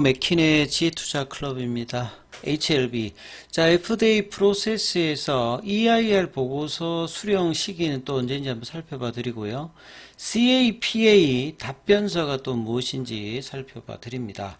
맥킨의 지투자 클럽입니다. HLB. 자, FDA 프로세스에서 EIR 보고서 수령 시기는 또 언제인지 한번 살펴봐 드리고요. CAPA 답변서가 또 무엇인지 살펴봐 드립니다.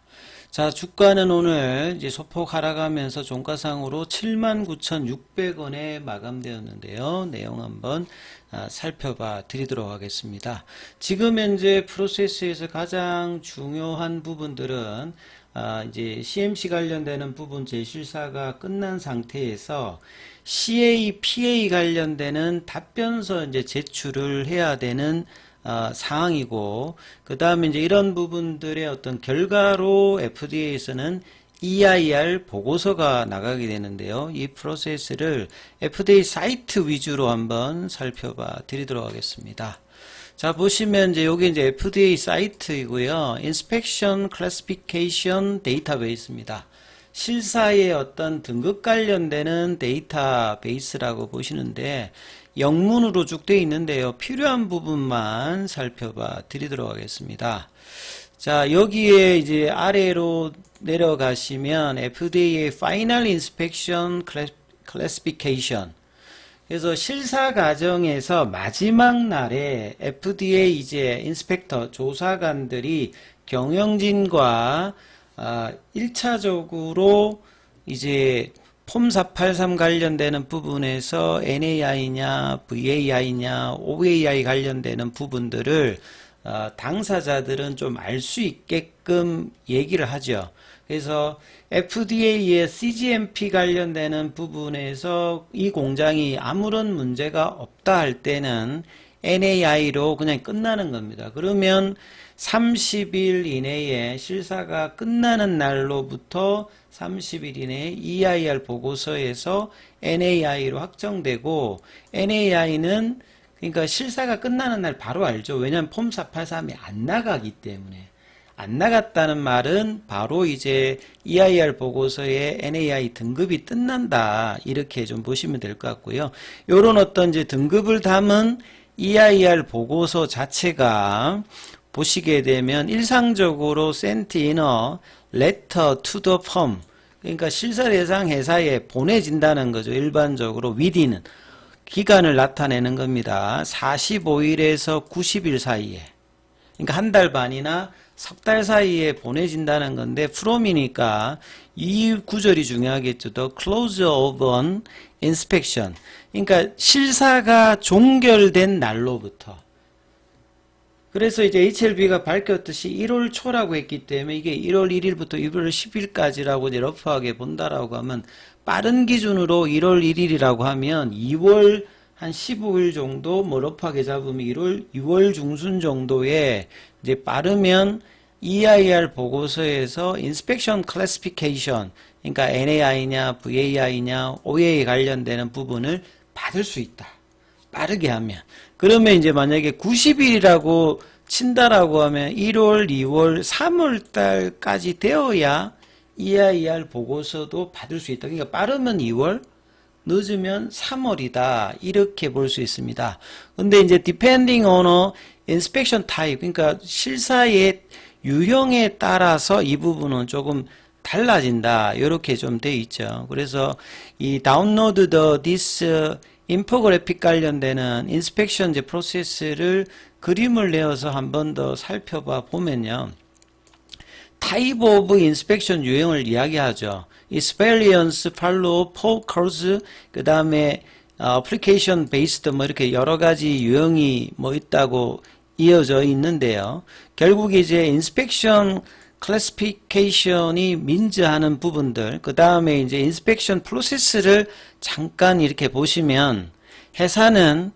자, 주가는 오늘 이제 소폭 하락하면서 종가상으로 79,600원에 마감되었는데요. 내용 한번 아, 살펴봐 드리도록 하겠습니다. 지금 현재 프로세스에서 가장 중요한 부분들은 아, 이제 CMC 관련되는 부분 제실사가 끝난 상태에서 CA, PA 관련되는 답변서 이제 제출을 해야 되는 어, 상황이고 그 다음에 이제 이런 부분들의 어떤 결과로 FDA에서는 EIR 보고서가 나가게 되는데요. 이 프로세스를 FDA 사이트 위주로 한번 살펴봐 드리도록 하겠습니다. 자, 보시면 이제 여기 이제 FDA 사이트이고요. Inspection Classification Database입니다. 실사의 어떤 등급 관련되는 데이터베이스라고 보시는데 영문으로 쭉 되어 있는데요. 필요한 부분만 살펴봐 드리도록 하겠습니다. 자, 여기에 이제 아래로 내려가시면 FDA의 Final Inspection Classification 그래서 실사 과정에서 마지막 날에 FDA 이제 인스펙터 조사관들이 경영진과 아, 1차적으로 이제 폼483 관련되는 부분에서 NAI냐, VAI냐, OAI 관련되는 부분들을 어, 당사자들은 좀 알 수 있게끔 얘기를 하죠. 그래서 FDA의 CGMP 관련되는 부분에서 이 공장이 아무런 문제가 없다 할 때는 NAI로 그냥 끝나는 겁니다. 그러면 30일 이내에 실사가 끝나는 날로부터 30일 이내에 EIR 보고서에서 NAI로 확정되고 NAI는 그러니까 실사가 끝나는 날 바로 알죠. 왜냐하면 폼 483이 안 나가기 때문에. 안 나갔다는 말은 바로 이제 EIR 보고서에 NAI 등급이 끝난다. 이렇게 좀 보시면 될 것 같고요. 요런 어떤 이제 등급을 담은 EIR 보고서 자체가 보시게 되면 일상적으로 letter to the firm 그러니까 실사 대상 회사에 보내진다는 거죠. 일반적으로 위디는 기간을 나타내는 겁니다. 45일에서 90일 사이에. 그러니까 한 달 반이나 석 달 사이에 보내진다는 건데 from이니까 이 구절이 중요하겠죠. The close of an inspection. 그러니까 실사가 종결된 날로부터 그래서 이제 HLB가 밝혔듯이 1월 초라고 했기 때문에 이게 1월 1일부터 1월 10일까지라고 이제 러프하게 본다라고 하면 빠른 기준으로 1월 1일이라고 하면 2월 한 15일 정도 뭐 러프하게 잡으면 1월 6월 중순 정도에 이제 빠르면 EIR 보고서에서 Inspection Classification 그러니까 NAI냐 VAI냐 OA 관련되는 부분을 받을 수 있다. 빠르게 하면. 그러면 이제 만약에 90일이라고 친다라고 하면 1월, 2월, 3월 달까지 되어야 EIR 보고서도 받을 수 있다. 그러니까 빠르면 2월, 늦으면 3월이다. 이렇게 볼 수 있습니다. 근데 이제 depending on inspection type, 그러니까 실사의 유형에 따라서 이 부분은 조금 달라진다. 이렇게 좀 돼 있죠. 그래서 이 다운로드 더 디스 인포그래픽 관련되는 인스펙션 이제 프로세스를 그림을 내어서 한 번 더 살펴봐 보면요. 타입 오브 인스펙션 유형을 이야기하죠. Experience, follow, focus, 그 다음에 application based 뭐 이렇게 여러 가지 유형이 뭐 있다고 이어져 있는데요. 결국 이제 inspection 클래시피케이션이 민즈하는 부분들, 그 다음에 이제 인스펙션 프로세스를 잠깐 이렇게 보시면 회사는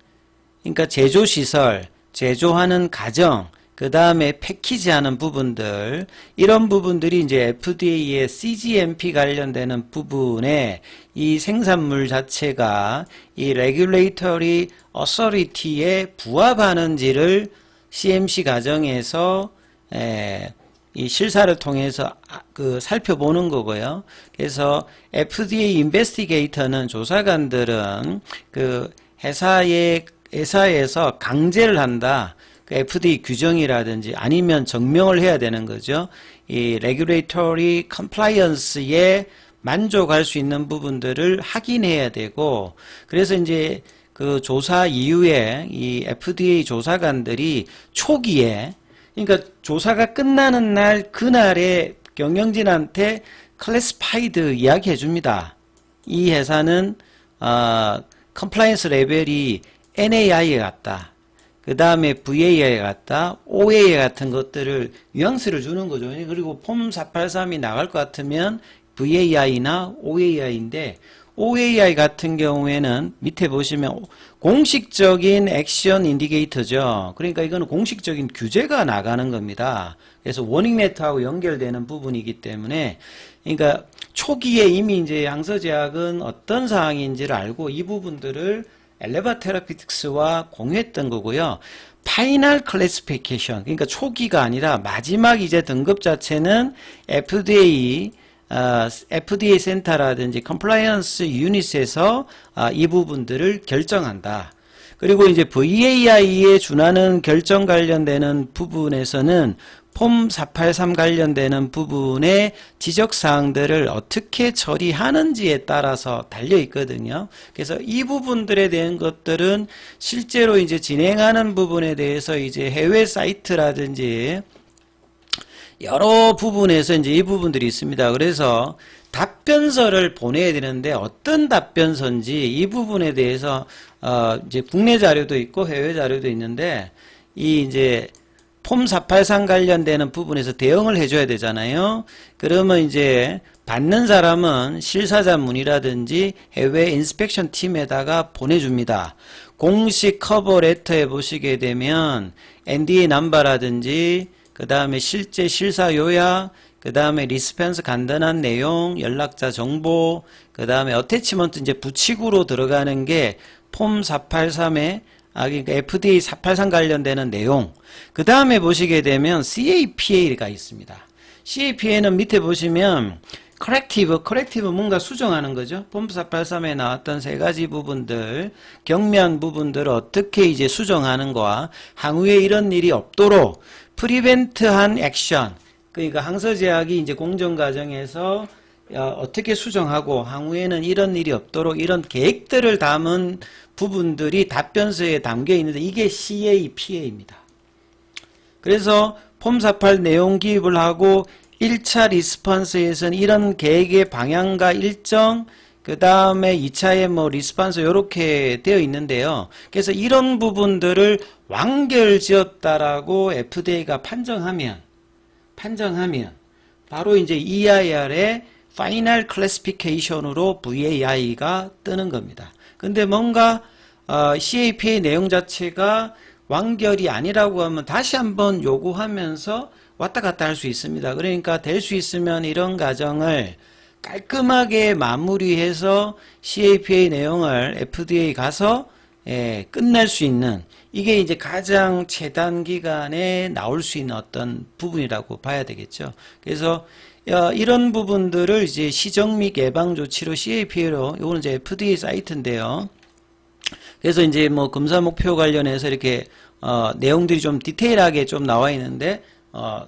그러니까 제조 시설, 제조하는 과정, 그 다음에 패키지 하는 부분들 이런 부분들이 이제 FDA의 CGMP 관련되는 부분에 이 생산물 자체가 이 Regulatory Authority에 부합하는지를 CMC 과정에서 에, 이 실사를 통해서 그 살펴보는 거고요. 그래서 FDA 인베스티게이터는 조사관들은 그 회사의 회사에서 강제를 한다. 그 FDA 규정이라든지 아니면 증명을 해야 되는 거죠. 이 regulatory compliance에 만족할 수 있는 부분들을 확인해야 되고 그래서 이제 그 조사 이후에 이 FDA 조사관들이 초기에 그러니까 조사가 끝나는 날 그날에 경영진한테 클래스파이드 이야기해 줍니다. 이 회사는 어, 컴플라이언스 레벨이 NAI에 갔다. 그 다음에 VAI에 갔다. OAI 같은 것들을 뉘앙스를 주는 거죠. 그리고 폼 483이 나갈 것 같으면 VAI나 OAI인데 OAI 같은 경우에는 밑에 보시면 공식적인 액션 인디게이터죠. 그러니까 이거는 공식적인 규제가 나가는 겁니다. 그래서 워닝 메타하고 연결되는 부분이기 때문에 그러니까 초기에 이미 이제 양서제약은 어떤 사항인지를 알고 이 부분들을 엘레바 테라피틱스와 공유했던 거고요. 파이널 클래시피케이션 그러니까 초기가 아니라 마지막 이제 등급 자체는 FDA 어, FDA 센터라든지 컴플라이언스 유닛에서 아, 이 부분들을 결정한다. 그리고 이제 VAI에 준하는 결정 관련되는 부분에서는 폼 483 관련되는 부분의 지적 사항들을 어떻게 처리하는지에 따라서 달려 있거든요. 그래서 이 부분들에 대한 것들은 실제로 이제 진행하는 부분에 대해서 이제 해외 사이트라든지 여러 부분에서 이제 이 부분들이 있습니다. 그래서 답변서를 보내야 되는데 어떤 답변서인지 이 부분에 대해서 어 이제 국내 자료도 있고 해외 자료도 있는데 이 이제 폼 483 관련되는 부분에서 대응을 해줘야 되잖아요. 그러면 이제 받는 사람은 실사자문이라든지 해외 인스펙션 팀에다가 보내줍니다. 공식 커버 레터에 보시게 되면 NDA 넘버라든지 그 다음에 실제 실사 요약, 그 다음에 리스펜스 간단한 내용, 연락자 정보, 그 다음에 어태치먼트 이제 부칙으로 들어가는 게 폼 483에 아, 그러니까 FDA 483 관련되는 내용. 그 다음에 보시게 되면 CAPA가 있습니다. CAPA는 밑에 보시면 corrective, corrective 뭔가 수정하는 거죠. 폼 483에 나왔던 세 가지 부분들, 경미한 부분들을 어떻게 이제 수정하는 거와 향후에 이런 일이 없도록 프리벤트한 액션. 그러니까 항서제약이 이제 공정 과정에서 어, 떻게 수정하고 향후에는 이런 일이 없도록 이런 계획들을 담은 부분들이 답변서에 담겨 있는데 이게 CAPA입니다. 그래서 폼48 내용 기입을 하고 1차 리스판스에서는 이런 계획의 방향과 일정 그 다음에 2차에 뭐 리스판스 이렇게 되어 있는데요. 그래서 이런 부분들을 완결 지었다라고 FDA가 판정하면 판정하면 바로 이제 EIR의 파이널 클래시피케이션으로 VAI가 뜨는 겁니다. 근데 뭔가 어, CAP의 내용 자체가 완결이 아니라고 하면 다시 한번 요구하면서 왔다 갔다 할 수 있습니다. 그러니까 될 수 있으면 이런 과정을 깔끔하게 마무리해서 CAPA 내용을 FDA 가서 예, 끝낼 수 있는 이게 이제 가장 최단 기간에 나올 수 있는 어떤 부분이라고 봐야 되겠죠. 그래서 어, 이런 부분들을 이제 시정 및 예방 조치로 CAPA로 이거는 이제 FDA 사이트인데요. 그래서 이제 뭐 검사 목표 관련해서 이렇게 어, 내용들이 좀 디테일하게 좀 나와 있는데 어,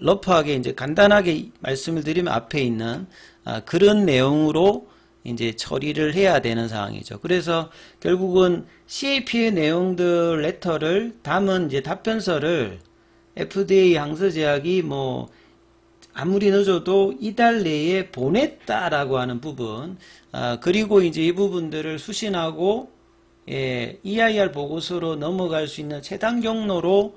러프하게 이제 간단하게 말씀을 드리면 앞에 있는 아, 그런 내용으로 이제 처리를 해야 되는 상황이죠. 그래서 결국은 CAP의 내용들 레터를 담은 이제 답변서를 FDA 항서제약이 뭐 아무리 늦어도 이달 내에 보냈다라고 하는 부분, 아, 그리고 이제 이 부분들을 수신하고 예, EIR 보고서로 넘어갈 수 있는 최단 경로로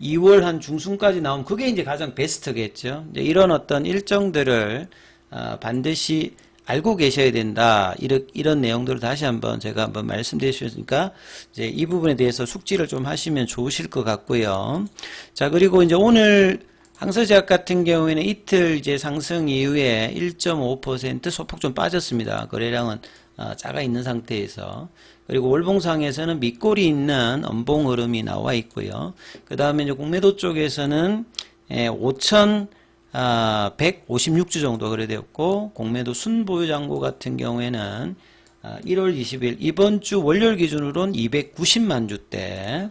2월 한 중순까지 나오면 그게 이제 가장 베스트겠죠. 이런 어떤 일정들을 어, 반드시 알고 계셔야 된다. 이런, 이런 내용들을 다시 한번 제가 한번 말씀드렸으니까 이제 이 부분에 대해서 숙지를 좀 하시면 좋으실 것 같고요. 자, 그리고 이제 오늘 항서제약 같은 경우에는 이틀 이제 상승 이후에 1.5% 소폭 좀 빠졌습니다. 거래량은 어, 작아 있는 상태에서 그리고 월봉상에서는 밑골이 있는 엄봉 흐름이 나와 있고요. 그 다음에 이제 공매도 쪽에서는 5,156주 정도 거래되었고 공매도 순보유 잔고 같은 경우에는 1월 20일 이번 주 월요일 기준으로는 290만 주대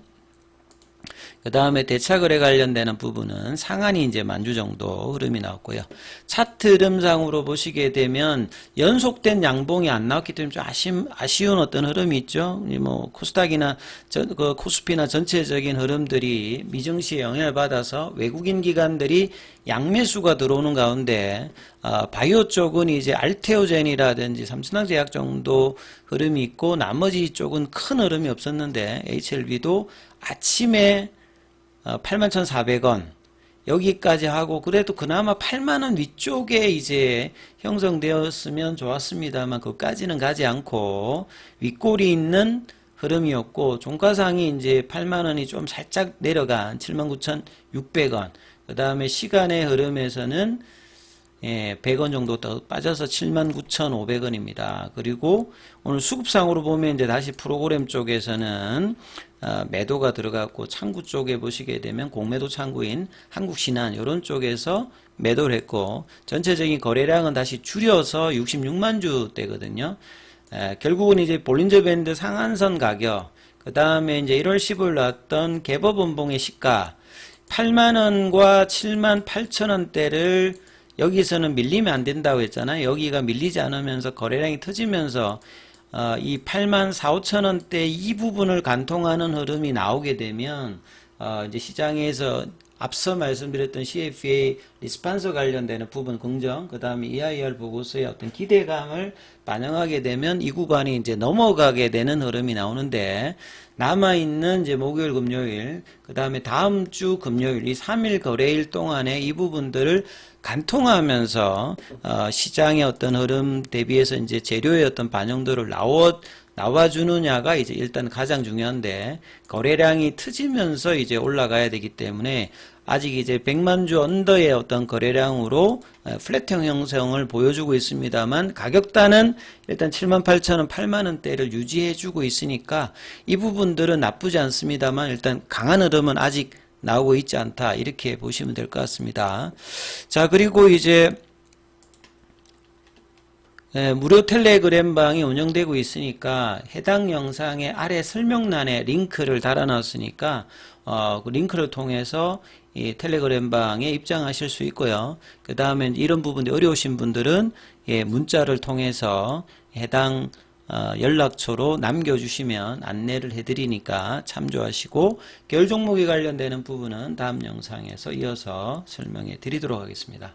그 다음에 대차거래 관련되는 부분은 상한이 이제 만주 정도 흐름이 나왔고요. 차트 흐름상으로 보시게 되면 연속된 양봉이 안 나왔기 때문에 좀 아쉬운, 아쉬운 어떤 흐름이 있죠. 이뭐 코스닥이나 전, 그 코스피나 전체적인 흐름들이 미증시에 영향을 받아서 외국인 기관들이 양매수가 들어오는 가운데 아, 바이오 쪽은 이제 알테오젠이라든지 삼천항제약 정도 흐름이 있고 나머지 쪽은 큰 흐름이 없었는데 HLB도 아침에 어, 81,400원. 여기까지 하고 그래도 그나마 8만원 위쪽에 이제 형성되었으면 좋았습니다만 그까지는 가지 않고 윗골이 있는 흐름이었고 종가상이 이제 8만원이 좀 살짝 내려간 79,600원. 그 다음에 시간의 흐름에서는 예, 100원 정도 더 빠져서 79,500원입니다. 그리고 오늘 수급상으로 보면 이제 다시 프로그램 쪽에서는 어, 매도가 들어갔고 창구 쪽에 보시게 되면 공매도 창구인 한국신한 이런 쪽에서 매도를 했고 전체적인 거래량은 다시 줄여서 66만 주대거든요. 에, 결국은 이제 볼린저 밴드 상한선 가격 그 다음에 이제 1월 10일 나왔던 개법원봉의 시가 8만 원과 7만 8천 원대를 여기서는 밀리면 안 된다고 했잖아요. 여기가 밀리지 않으면서 거래량이 터지면서 어, 이 8만 4, 5천 원대 이 부분을 간통하는 흐름이 나오게 되면 어, 이제 시장에서 앞서 말씀드렸던 CFA 리스판서 관련되는 부분 긍정, 그 다음에 EIR 보고서의 어떤 기대감을 반영하게 되면 이 구간이 이제 넘어가게 되는 흐름이 나오는데 남아있는 이제 목요일, 금요일, 그 다음에 다음 주 금요일 이 3일 거래일 동안에 이 부분들을 간통하면서 어, 시장의 어떤 흐름 대비해서 이제 재료의 어떤 반영도를 나와 나와주느냐가 이제 일단 가장 중요한데 거래량이 트지면서 이제 올라가야 되기 때문에 아직 이제 100만 주 언더의 어떤 거래량으로 어, 플랫형 형성을 보여주고 있습니다만 가격단은 일단 7만 8천 원, 8만 원대를 유지해 주고 있으니까 이 부분들은 나쁘지 않습니다만 일단 강한 흐름은 아직 나오고 있지 않다 이렇게 보시면 될 것 같습니다. 자 그리고 이제 예, 무료 텔레그램 방이 운영되고 있으니까 해당 영상의 아래 설명란에 링크를 달아놨으니까 어, 그 링크를 통해서 이 텔레그램 방에 입장하실 수 있고요. 그 다음에 이런 부분이 어려우신 분들은 예, 문자를 통해서 해당 어, 연락처로 남겨주시면 안내를 해드리니까 참조하시고 계열 종목에 관련되는 부분은 다음 영상에서 이어서 설명해 드리도록 하겠습니다.